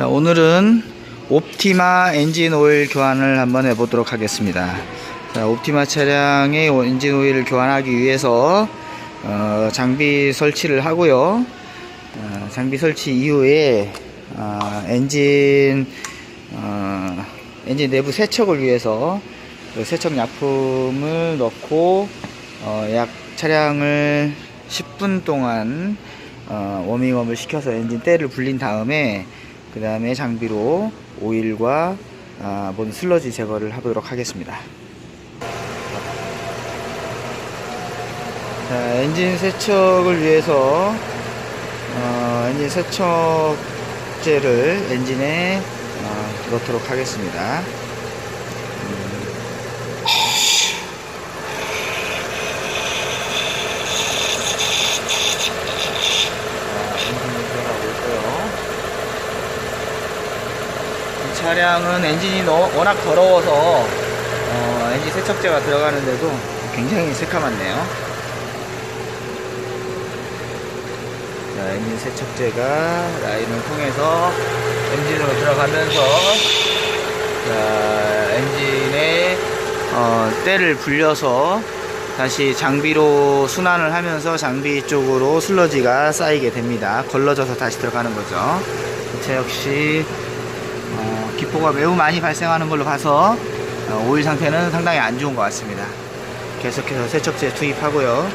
자, 오늘은 옵티마 엔진 오일 교환을 한번 해보도록 하겠습니다. 자, 옵티마 차량의 엔진 오일을 교환하기 위해서 어, 장비 설치를 하고요. 어, 장비 설치 이후에 어, 엔진 어, 엔진 내부 세척을 위해서 그 세척 약품을 넣고 어, 약 차량을 10분 동안 어, 워밍업을 시켜서 엔진 때를 불린 다음에 그 다음에 장비로 오일과 아, 슬러지 제거를 하도록 하겠습니다. 자, 엔진 세척을 위해서 어, 엔진 세척제를 엔진에 어, 넣도록 하겠습니다. 자, 엔진이 들어가고 있고요. 이 차량은 엔진이 너- 워낙 더러워서 어, 엔진 세척제가 들어가는데도 굉장히 새카맣네요. 자, 엔진 세척제가 라인을 통해서 엔진으로 들어가면서 자, 엔진의 어, 때를 불려서 다시 장비로 순환을 하면서 장비 쪽으로 슬러지가 쌓이게 됩니다. 걸러져서 다시 들어가는 거죠. 이차 역시 어, 기포가 매우 많이 발생하는 걸로 봐서 어, 오일 상태는 상당히 안 좋은 것 같습니다. 계속해서 세척제 투입하고요.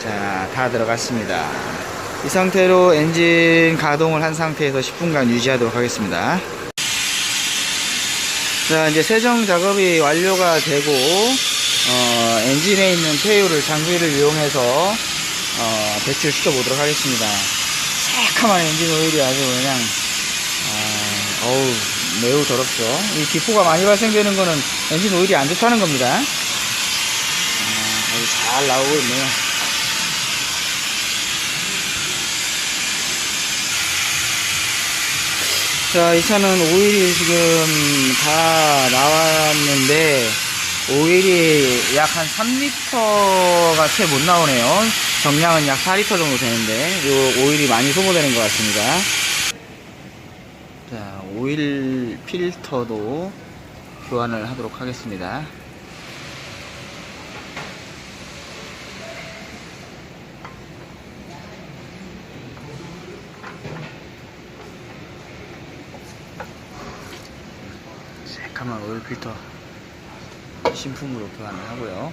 자, 다 들어갔습니다. 이 상태로 엔진 가동을 한 상태에서 10분간 유지하도록 하겠습니다. 자, 이제 세정 작업이 완료가 되고, 어, 엔진에 있는 폐유를 장비를 이용해서, 어, 배출시켜 보도록 하겠습니다. 새카만 엔진 오일이 아주 그냥, 아, 어우, 매우 더럽죠. 이 기포가 많이 발생되는 거는 엔진 오일이 안 좋다는 겁니다. 아, 아주 잘 나오고 있네요. 자, 이 차는 오일이 지금 다 나왔는데, 오일이 약 한 3리터가 채 못 나오네요. 정량은 약 4리터 정도 되는데, 요 오일이 많이 소모되는 것 같습니다. 자, 오일 필터도 교환을 하도록 하겠습니다. 새까만 오일 필터 신품으로 교환을 하고요.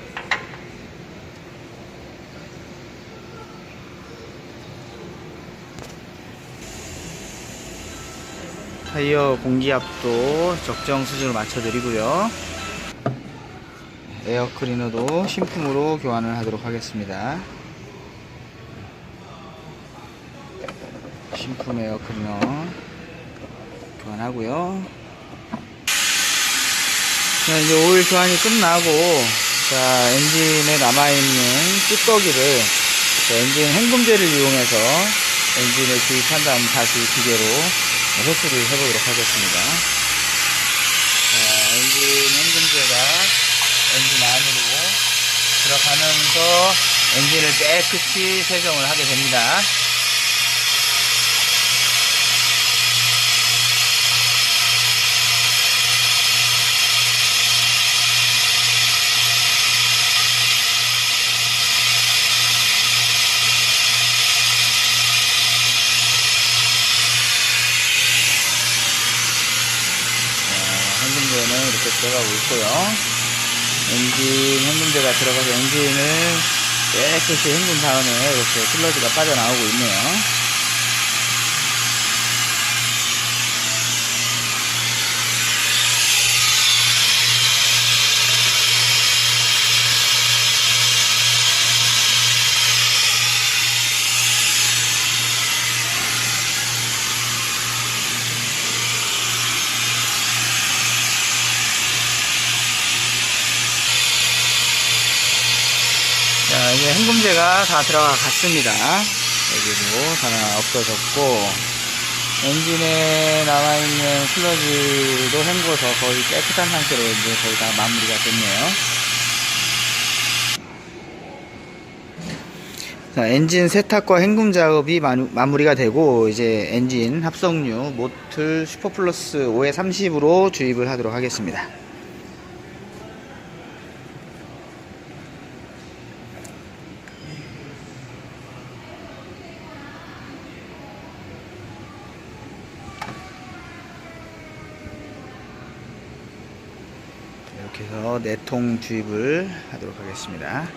타이어 공기압도 적정 수준으로 맞춰 드리고요. 에어 클리너도 신품으로 교환을 하도록 하겠습니다. 신품 에어 클리너 교환하고요. 자, 이제 오일 교환이 끝나고, 자, 엔진에 남아있는 찌꺼기를 자, 엔진 헹굼제를 이용해서 엔진에 주입한 다음 다시 기계로 회수를 해보도록 하겠습니다. 자, 엔진 헹굼제가 엔진 안으로 들어가면서 엔진을 깨끗이 세정을 하게 됩니다. 헹굼제는 이렇게 들어가고 있고요. 엔진 헹굼제가 들어가서 엔진을 깨끗이 헹군 다음에 이렇게 슬러지가 빠져나오고 있네요. 이제 헹굼제가 다 들어가 갔습니다. 여기도 하나 없어졌고 엔진에 남아있는 슬러지도 헹궈서 거의 깨끗한 상태로 이제 거의 다 마무리가 됐네요. 자, 엔진 세탁과 헹굼 작업이 마, 마무리가 되고 이제 엔진 합성유 모틀 슈퍼플러스 5에 30으로 주입을 하도록 하겠습니다. 이렇게 해서 네통 주입을 하도록 하겠습니다.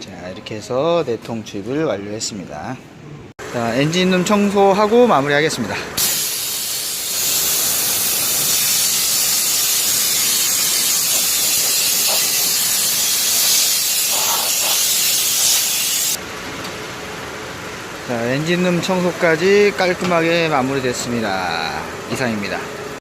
자, 이렇게 해서 네통 주입을 완료했습니다. 자, 엔진룸 청소하고 마무리하겠습니다. 자, 엔진룸 청소까지 깔끔하게 마무리됐습니다. 이상입니다.